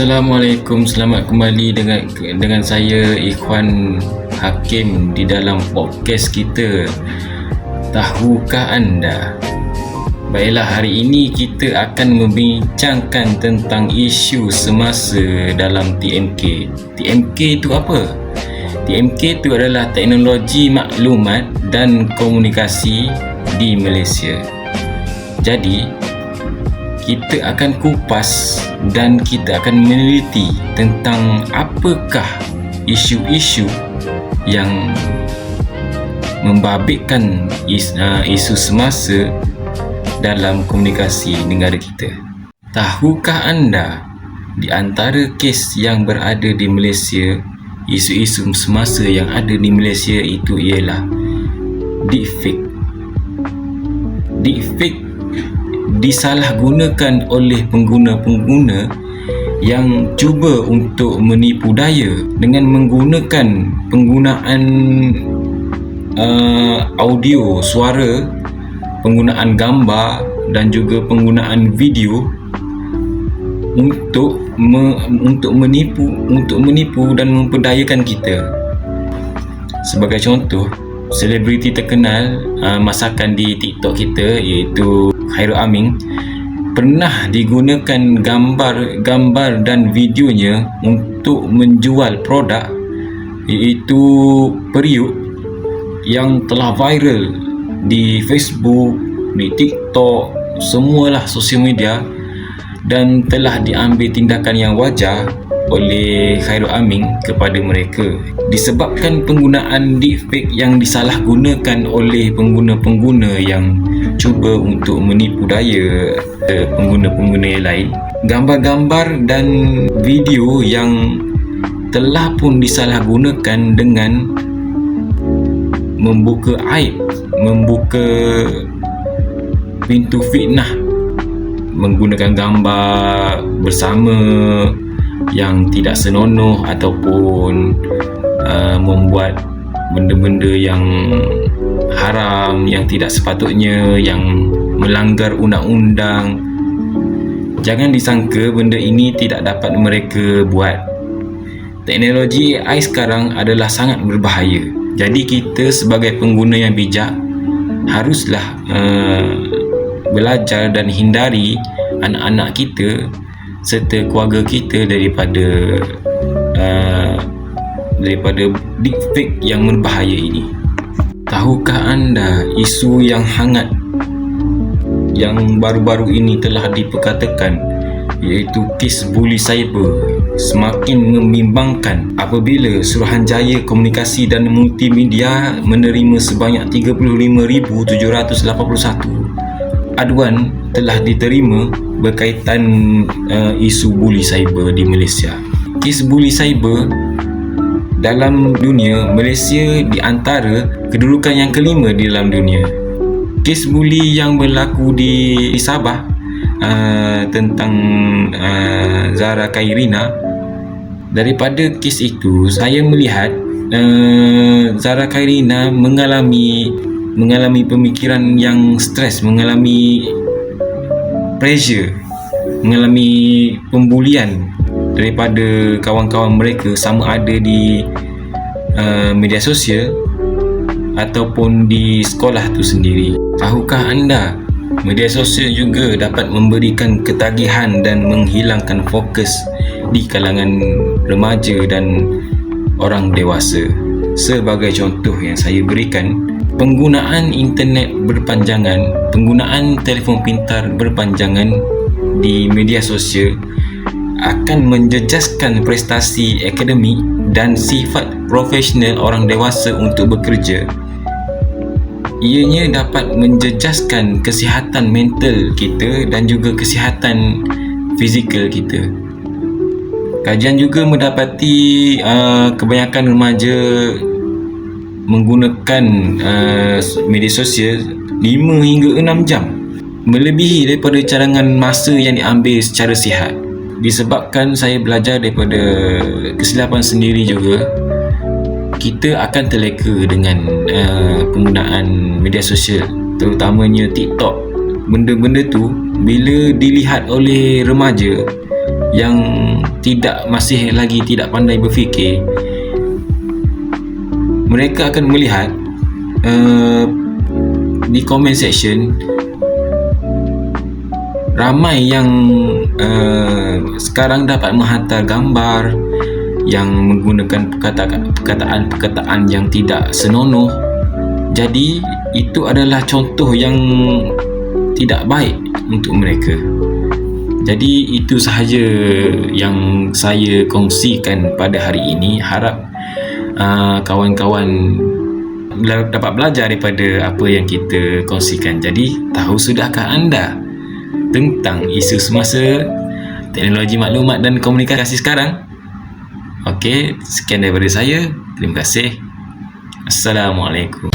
Assalamualaikum, selamat kembali dengan dengan saya Ikhwan Hakim di dalam podcast kita. Tahukah anda? Baiklah, hari ini kita akan membincangkan tentang isu semasa dalam TMK. TMK itu apa? TMK itu adalah teknologi maklumat dan komunikasi di Malaysia. Jadi, kita akan kupas dan kita akan meneliti tentang apakah isu-isu yang membabitkan uh, isu semasa dalam komunikasi negara kita. Tahukah anda di antara kes yang berada di Malaysia, isu-isu semasa yang ada di Malaysia itu ialah deepfake. Deepfake disalahgunakan oleh pengguna-pengguna yang cuba untuk menipu daya dengan menggunakan penggunaan uh, audio, suara, penggunaan gambar dan juga penggunaan video untuk me, untuk menipu untuk menipu dan memperdayakan kita. Sebagai contoh, selebriti terkenal uh, masakan di TikTok kita iaitu Khairul Amin pernah digunakan gambar-gambar dan videonya untuk menjual produk iaitu periuk yang telah viral di Facebook, di TikTok, semualah sosial media dan telah diambil tindakan yang wajar oleh Khairul Amin kepada mereka disebabkan penggunaan deepfake yang disalahgunakan oleh pengguna-pengguna yang cuba untuk menipu daya eh, pengguna-pengguna yang lain. Gambar-gambar dan video yang telah pun disalahgunakan dengan membuka aib membuka pintu fitnah menggunakan gambar bersama yang tidak senonoh ataupun uh, membuat benda-benda yang haram yang tidak sepatutnya yang melanggar undang-undang. Jangan disangka benda ini tidak dapat mereka buat. Teknologi AI sekarang adalah sangat berbahaya. Jadi kita sebagai pengguna yang bijak haruslah uh, belajar dan hindari anak-anak kita serta keluarga kita daripada uh, daripada deepfake yang berbahaya ini. Tahukah anda isu yang hangat yang baru-baru ini telah diperkatakan iaitu kes buli cyber semakin membimbangkan apabila Suruhanjaya Komunikasi dan Multimedia menerima sebanyak 35,781 aduan telah diterima berkaitan uh, isu buli cyber di Malaysia. Kes buli cyber dalam dunia, Malaysia di antara kedudukan yang kelima di dalam dunia. Kes buli yang berlaku di Sabah uh, tentang uh, Zara Kairina daripada kes itu saya melihat uh, Zara Kairina mengalami mengalami pemikiran yang stres, mengalami pressure mengalami pembulian daripada kawan-kawan mereka sama ada di uh, media sosial ataupun di sekolah tu sendiri. Tahukah anda media sosial juga dapat memberikan ketagihan dan menghilangkan fokus di kalangan remaja dan orang dewasa? Sebagai contoh yang saya berikan penggunaan internet berpanjangan, penggunaan telefon pintar berpanjangan di media sosial akan menjejaskan prestasi akademik dan sifat profesional orang dewasa untuk bekerja. Ianya dapat menjejaskan kesihatan mental kita dan juga kesihatan fizikal kita. Kajian juga mendapati uh, kebanyakan remaja menggunakan uh, media sosial 5 hingga 6 jam. Melebihi daripada cadangan masa yang diambil secara sihat. Disebabkan saya belajar daripada kesilapan sendiri juga kita akan terleka dengan uh, penggunaan media sosial. Terutamanya TikTok. Benda-benda tu bila dilihat oleh remaja yang tidak masih lagi tidak pandai berfikir mereka akan melihat uh, di comment section ramai yang uh, sekarang dapat menghantar gambar yang menggunakan perkataan-perkataan yang tidak senonoh. Jadi itu adalah contoh yang tidak baik untuk mereka. Jadi itu sahaja yang saya kongsikan pada hari ini. Harap uh, kawan-kawan dapat belajar daripada apa yang kita kongsikan jadi tahu sudahkah anda tentang isu semasa teknologi maklumat dan komunikasi sekarang Okey, sekian daripada saya. Terima kasih. Assalamualaikum.